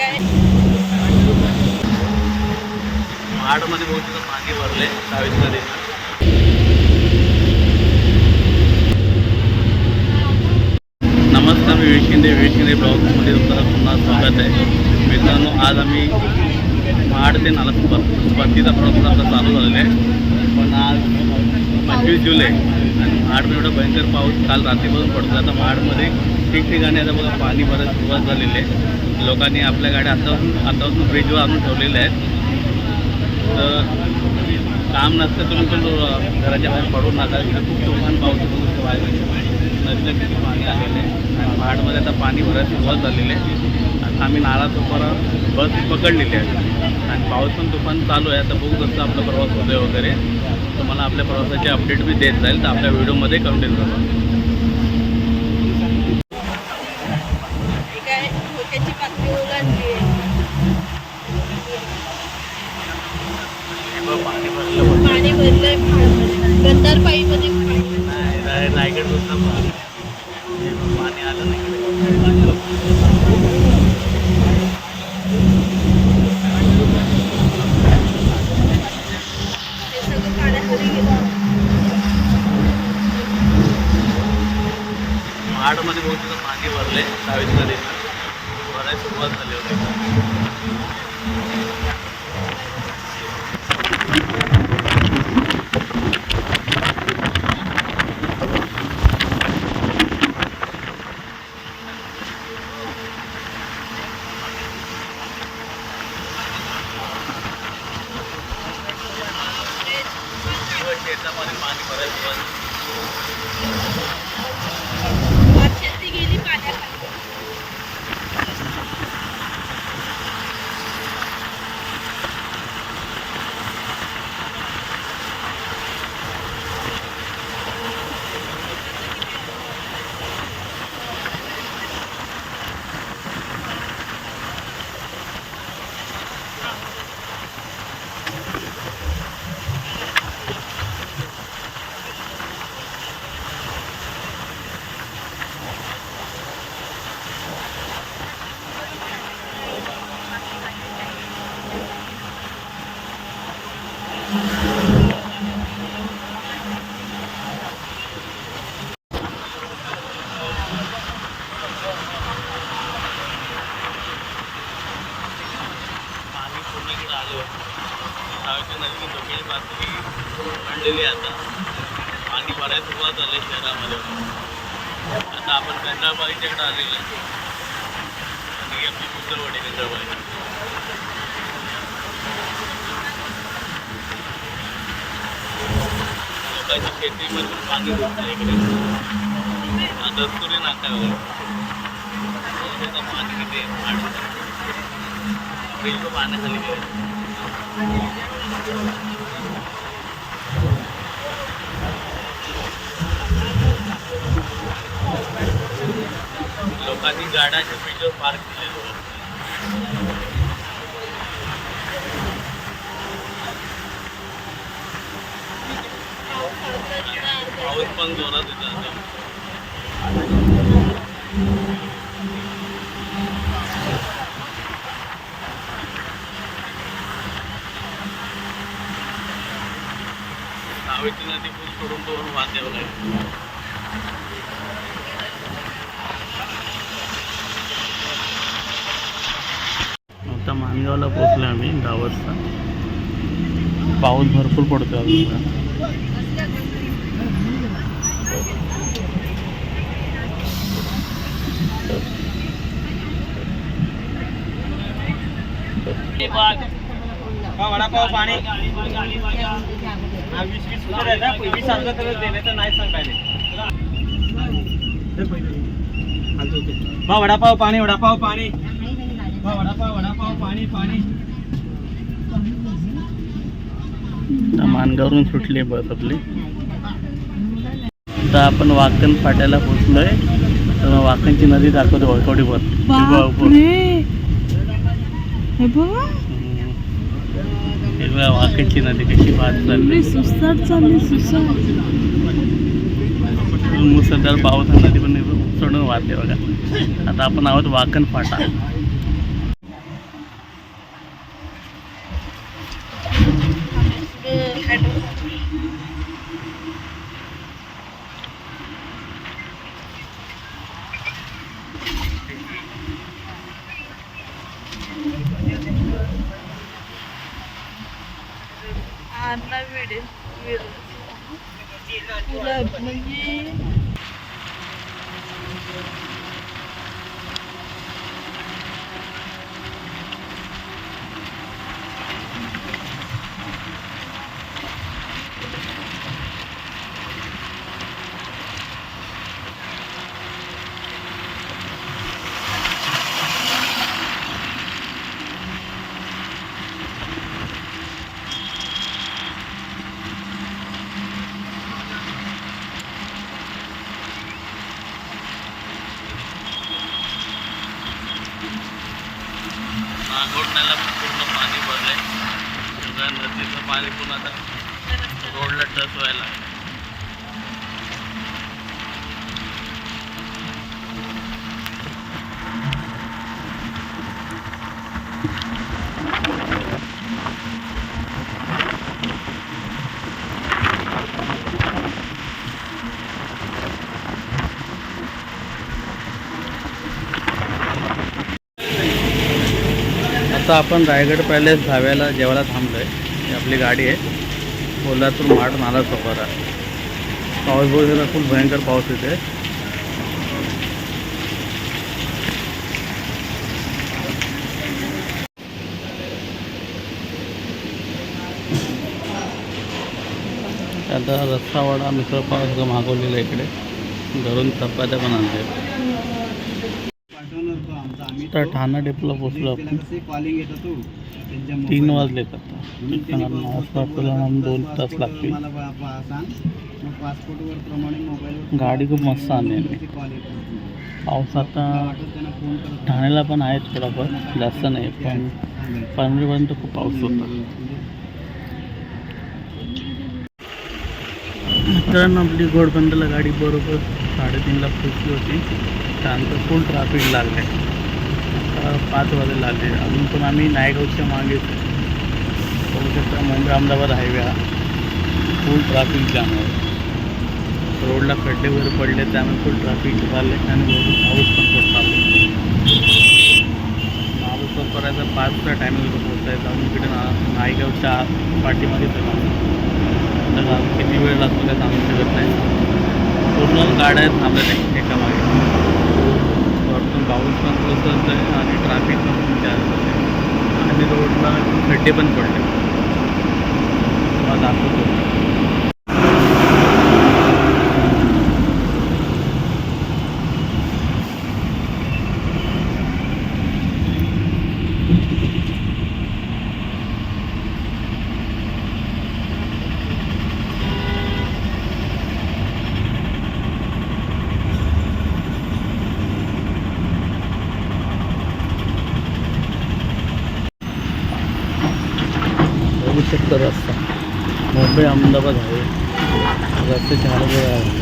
आहे महाडमध्ये बहुत पाणी भरले सावित्री नदीनं नमस्कार मी विवेक शिंदे विवेक शिंदे ब्लॉगमध्ये तुमचं पुन्हा स्वागत आहे मित्रांनो आज आम्ही महाड ते नालासोबत परतीचा प्रवास आपला चालू झालेला आहे पण आज पंचवीस जुलै आणि महाडमध्ये एवढा भयंकर पाऊस काल रात्रीपासून पडतो आता महाडमध्ये ठिकठिकाणी आता बघा पाणी बरंच सुरुवात झालेली आहे. लोकांनी आपल्या गाड्या आतापासून आतापासून ब्रिजवर आणून ठेवलेल्या आहेत. तर काम नसतं तुम्ही पण घराच्या बाहेर पडू नका. इकडे खूप तुफान पाऊस होतो नदीला किती पाणी आलेलं आहे. आणि महाडमध्ये आता पाणी भरायला सुरुवात झालेली आहे. आता आम्ही नाळा तुपारा बस पकडलेली आहे. आणि पाऊस पण तुफान चालू आहे. आता बघू कसं आपला प्रवास होतोय वगैरे. तुम्हाला आपल्या प्रवासाचे अपडेट बी देत जाईल. तर आपल्या व्हिडिओमध्ये कंटेंट करा ठीक आहे धोक्याची पातळी ओलांडली आहे पाणी गंधारपाईमध्ये पाणी नाही. राय- रायगड पाणी पाणी आलं नाही. हे सगळं पाण्याखाली गेलं. महाडमध्ये बहुत पाणी भरले नदीनं भरायला सुरुवात झाली होती शेतामध्ये पाणी भरायला सुरुवात भात शेती गेली पाण्याखाली पाणी आलो इकडे आलं सावित्री धोक्याची पातळी आणलेली आता पाणी बऱ्याच सुरुवात झाली आहे शहरामध्ये आता आपण गंगाबाईच्याकडे आलेलो आणि आपली कुंदरवाडी गंगाबाई लोकांची शेतीमधून पाणी घुसतं इकडे दस्तुरी नाका पाणी किती आहे गेलं लोकांनी गाड्याच्या ब्रिजवर पार्क केलेलं पाऊस पण जोरात येतो आता. सावित्री नदी पूल सोडून सोडून वाहते बघा आता मानगावला पोचलो आम्ही दहा वाजता पाऊस भरपूर पडतो अजून. वडापाव पाणी. वीस वीस वीस तर तर नाही बा वडापाव पाणी वडापाव पाणी. बा वडापाव वडापाव पाणी मानगावरून सुटली बस आपली. आता आपण वाकण फाट्याला पोचलोय तर वाकणची नदी दाखवतो वळकवडीवर हे हिरव्या वाकेची नदी कशी बात चालली? सुसाट चालली सुसाट. मुसळधार पाऊस नदी पण सोडून वाहते बघा. आता आपण आहोत वाकण फाटा. Thank you. అన్న వీడి వీళ్ళు रोडला टच व्हायला. आता आपण रायगड पॅलेस धाव्याला जेवायला थांबलो आहे ही आपली गाडी आहे. कोल्हापूर माठ नाला सोपारा पाऊस वगैरे खूप भयंकर पाऊस येते आता रस्सा मिसळपाव सगळं मागवलेलं आहे इकडे. घरून चपात्या पण आणते पाठवणार तो आमचा आम्ही तर ठाणा डेपला पोचलो आपण. तीन वाजले आता आपल्याला दोन तास लागतील. गाडी खूप मस्त आणली पाऊस आता ठाण्याला पण आहे थोडाफार जास्त नाही पण सांगायचं. पनवेलपर्यंत खूप पाऊस होता. मित्रांनो आपली घोडबंदला गाडी बरोबर साडेतीनला पोचली होती. त्यानंतर फुल ट्रॅफिक लागले आता पाच वाजे लागले अजून पण आम्ही नायगावच्या मागे बघू शकता मुंबई अहमदाबाद हायवे हा फुल ट्रॅफिक जाम आहे. रोडला खड्डे वगैरे पडले त्यामुळे फुल ट्रॅफिक झाले आणि भरपूर पाऊस पण खूप चालू पण करायचा पाचच्या टायमिंगला पोहोचायचं अजून तिकडे ना नायगावच्या पाठीमागे तर किती वेळ लागतो काय सांगू शकत नाही. पूर्ण गाड्या थांबल्या नाही एका मागे वरतून पाऊस पण कोसळत आहे आणि ट्रॅफिक पण खूप जास्त आहे आणि रोडला खड्डे पण पडले तुम्हाला दाखवतो बघू शकता रस्ता मुंबई अहमदाबाद आहे. जास्त चार वेळा आहे.